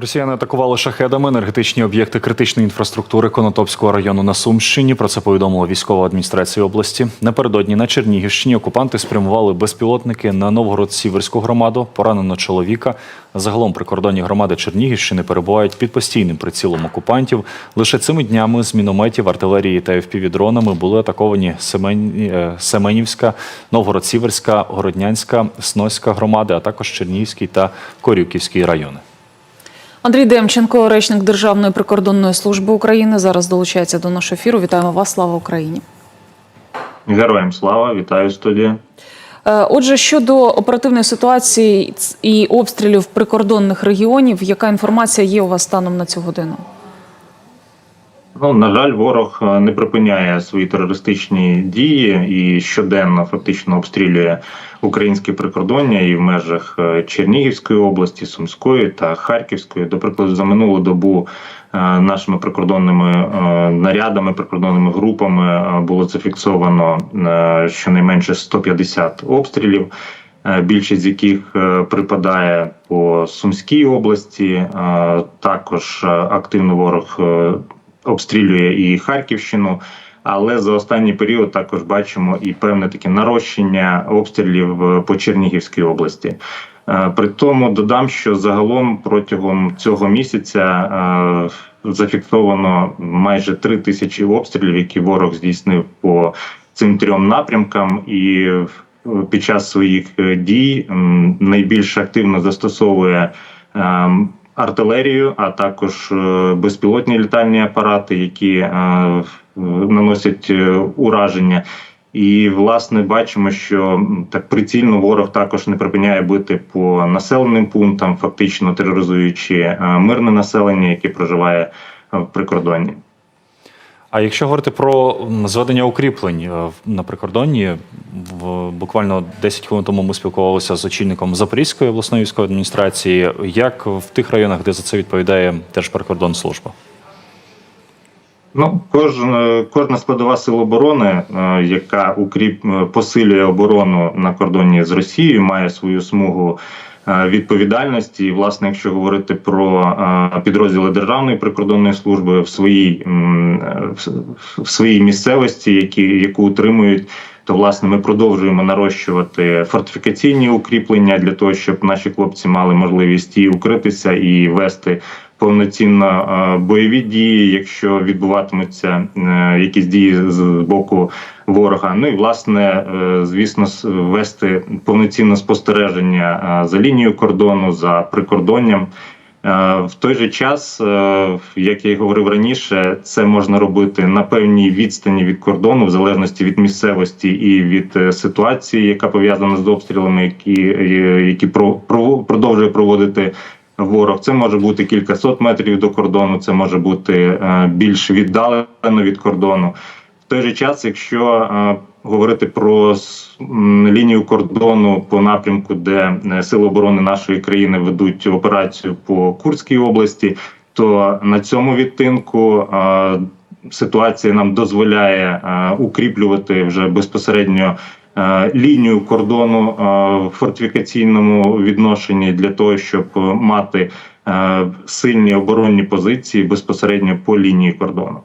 Росіяни атакували шахедами енергетичні об'єкти критичної інфраструктури Конотопського району на Сумщині. Про це повідомила військова адміністрація області. Напередодні на Чернігівщині окупанти спрямували безпілотники на Новгород-Сіверську громаду. Поранено чоловіка. Загалом прикордонні громади Чернігівщини перебувають під постійним прицілом окупантів. Лише цими днями з мінометів, артилерії та FPV-дронами були атаковані е, Семенівська, Новгород-Сіверська, Городнянська, Сноська громади, а також Чернігівський та Корюківський райони. Андрій Демченко, речник Державної прикордонної служби України, зараз долучається до нашого ефіру. Вітаємо вас! Слава Україні! Героям слава, вітаю студія. Е, Отже, щодо оперативної ситуації і обстрілів прикордонних регіонів, яка інформація є у вас станом на цю годину? Ну на жаль, ворог е, не припиняє свої терористичні дії і щоденно фактично обстрілює українське прикордоння і в межах е, Чернігівської області, Сумської та Харківської. До прикладу, за минулу добу е, нашими прикордонними нарядами, прикордонними групами було зафіксовано щонайменше 150 обстрілів. Більшість з яких припадає по Сумській області. Також активно ворог обстрілює і Харківщину. Але за останній період також бачимо і певне таке нарощення обстрілів е, по Чернігівській області. Е, При тому додам, що загалом протягом цього місяця е, зафіксовано майже три тисячі обстрілів, які ворог здійснив по цим трьом напрямкам, і під час своїх дій найбільш активно застосовує ем, артилерію, а також е, безпілотні літальні апарати, які е, наносять е, ураження. І власне бачимо, що так прицільно ворог також не припиняє бити по населеним пунктам, фактично тероризуючи мирне населення, яке проживає в прикордонні. А якщо говорити про зведення укріплень е, на прикордонні, буквально 10 хвилин тому ми спілкувалися з очільником Запорізької обласної військової адміністрації. Як в тих районах, де за це відповідає Держприкордонслужба? Ну, кожна, кожна складова сил оборони, е, яка укріп е, посилює оборону на кордоні з Росією, має свою смугу е, відповідальності. І, власне, якщо говорити про е, підрозділи Державної прикордонної служби в своїй е, в своїй місцевості, які яку утримують. То власне ми продовжуємо нарощувати фортифікаційні укріплення для того, щоб наші хлопці мали можливість і укритися і вести повноцінно е, бойові дії, якщо відбуватимуться е, якісь дії з боку ворога. Ну і власне, е, звісно, вести повноцінне спостереження за лінією кордону, за прикордонням. В той же час, як я й говорив раніше, це можна робити на певній відстані від кордону, в залежності від місцевості і від ситуації, яка пов'язана з обстрілами, які, які про- про- продовжує проводити ворог. Це може бути кількасот метрів до кордону, це може бути е, більш віддалено від кордону. В той же час, якщо е, говорити про лінію кордону по напрямку, де е, сили оборони нашої країни ведуть операцію по Курській області, то на цьому відтинку ситуація нам дозволяє е, укріплювати вже безпосередньо лінію кордону е, в фортифікаційному відношенні для того, щоб е, мати е, сильні оборонні позиції безпосередньо по лінії кордону.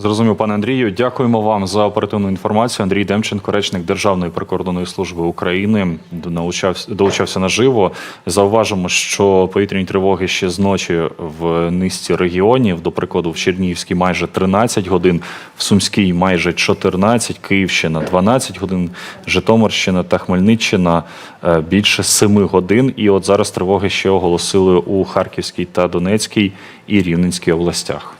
Зрозумів, пане Андрію. Дякуємо вам за оперативну інформацію. Андрій Демченко, речник Державної прикордонної служби України, долучався, долучався наживо. Зауважимо, що повітряні тривоги ще з ночі в низці регіонів. До прикладу, в Чернігівській майже 13 годин, в Сумській майже 14, Київщина 12 годин, Житомирщина та Хмельниччина е, більше 7 годин. І от зараз тривоги ще оголосили у Харківській та Донецькій і Рівненській областях.